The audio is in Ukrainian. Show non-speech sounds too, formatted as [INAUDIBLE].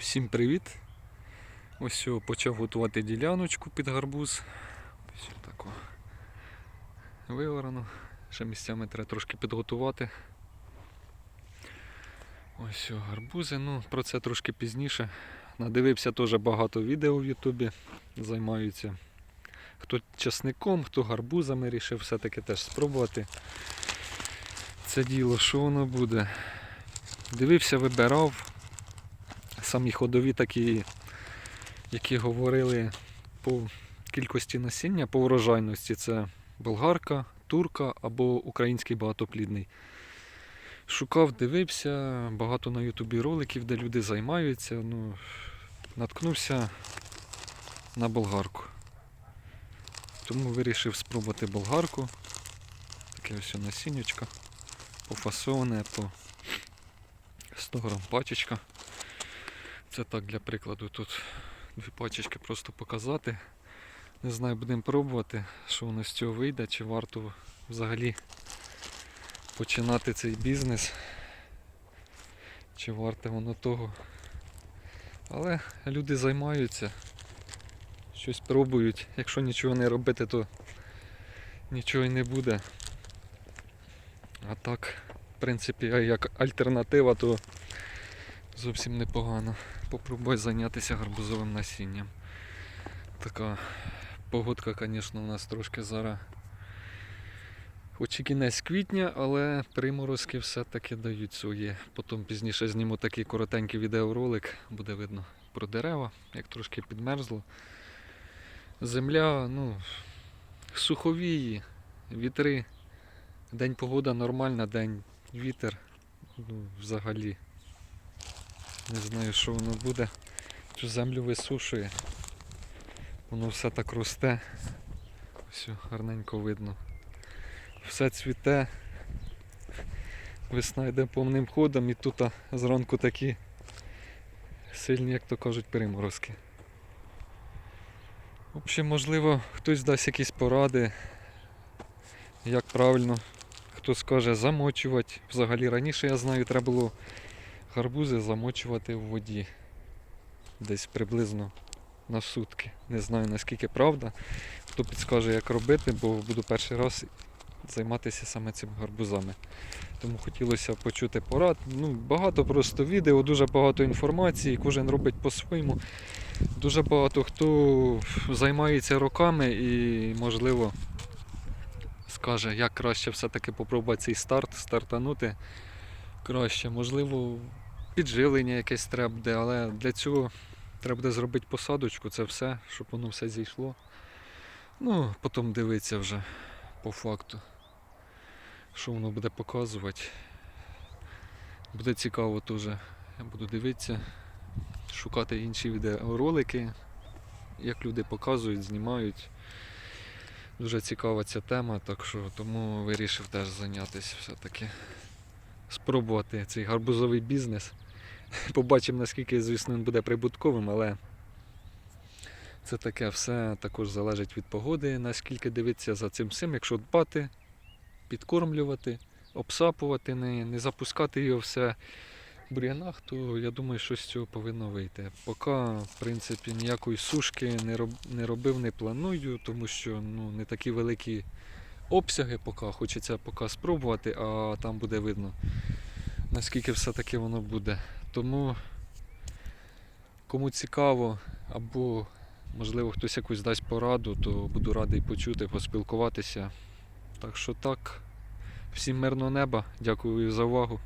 Всім привіт! Ось почав готувати діляночку під гарбуз. Ось таку виворено. Ще місцями треба трошки підготувати. Ось гарбузи. Ну, про це трошки пізніше. Надивився теж багато відео в Ютубі. Займаються. Хто часником, хто гарбузами рішив все-таки теж спробувати. Це діло, що воно буде. Дивився, вибирав самі ходові такі, які говорили по кількості насіння, по врожайності, це болгарка, турка або український багатоплідний. Шукав, дивився, багато на Ютубі роликів, де люди займаються. Ну, наткнувся на болгарку. Тому вирішив спробувати болгарку. Таке ось насіннячко. Пофасоване по 100 грам пачечка. Це так для прикладу тут дві пачечки просто показати. Не знаю, будемо пробувати, що воно з цього вийде, чи варто взагалі починати цей бізнес, чи варте воно того. Але люди займаються, щось пробують. Якщо нічого не робити, то нічого і не буде. А так, в принципі, як альтернатива, то зовсім непогано. Попробуй зайнятися гарбузовим насінням. Така погодка, звісно, у нас трошки зараз. Хоч і кінець квітня, але приморозки все-таки дають своє. Потім пізніше зніму такий коротенький відеоролик, буде видно про дерева, як трошки підмерзло. Земля, ну, суховії, вітри. День погода нормальна, день вітер. Ну, взагалі. Не знаю, що воно буде. Цю землю висушує. Воно все так росте. Все гарненько видно. Все цвіте. Весна йде повним ходом і тут зранку такі сильні, як то кажуть, приморозки. В общем, можливо, хтось дасть якісь поради, як правильно, хто скаже замочувати. Взагалі раніше я знаю, треба було гарбузи замочувати в воді. Десь приблизно на сутки. Не знаю наскільки правда. Хто підскаже, як робити, бо буду перший раз займатися саме цими гарбузами. Тому хотілося почути порад. Ну, багато просто відео, дуже багато інформації, кожен робить по-своєму. Дуже багато хто займається роками і, можливо, скаже, як краще все-таки попробувати цей старт, стартанути краще. Можливо, підживлення якесь треба буде, але для цього треба буде зробити посадочку, це все, щоб воно все зійшло. Ну, потім дивитися вже по факту, що воно буде показувати. Буде цікаво теж. Я буду дивитися, шукати інші відеоролики, як люди показують, знімають. Дуже цікава ця тема, так що тому вирішив теж зайнятися все-таки. Спробувати цей гарбузовий бізнес. [LAUGHS] Побачимо, наскільки, звісно, він буде прибутковим, але це таке все також залежить від погоди, наскільки дивитися за цим всім, якщо дбати, підкормлювати, обсапувати, не, не запускати його все в бур'янах, то я думаю, що з цього повинно вийти. Поки, в принципі, ніякої сушки не, роб, не робив, не планую, тому що ну, не такі великі обсяги поки, хочеться поки спробувати, а там буде видно, наскільки все-таки воно буде. Тому кому цікаво, або можливо хтось якусь дасть пораду, то буду радий почути, поспілкуватися. Так що так, всім мирного неба, дякую за увагу.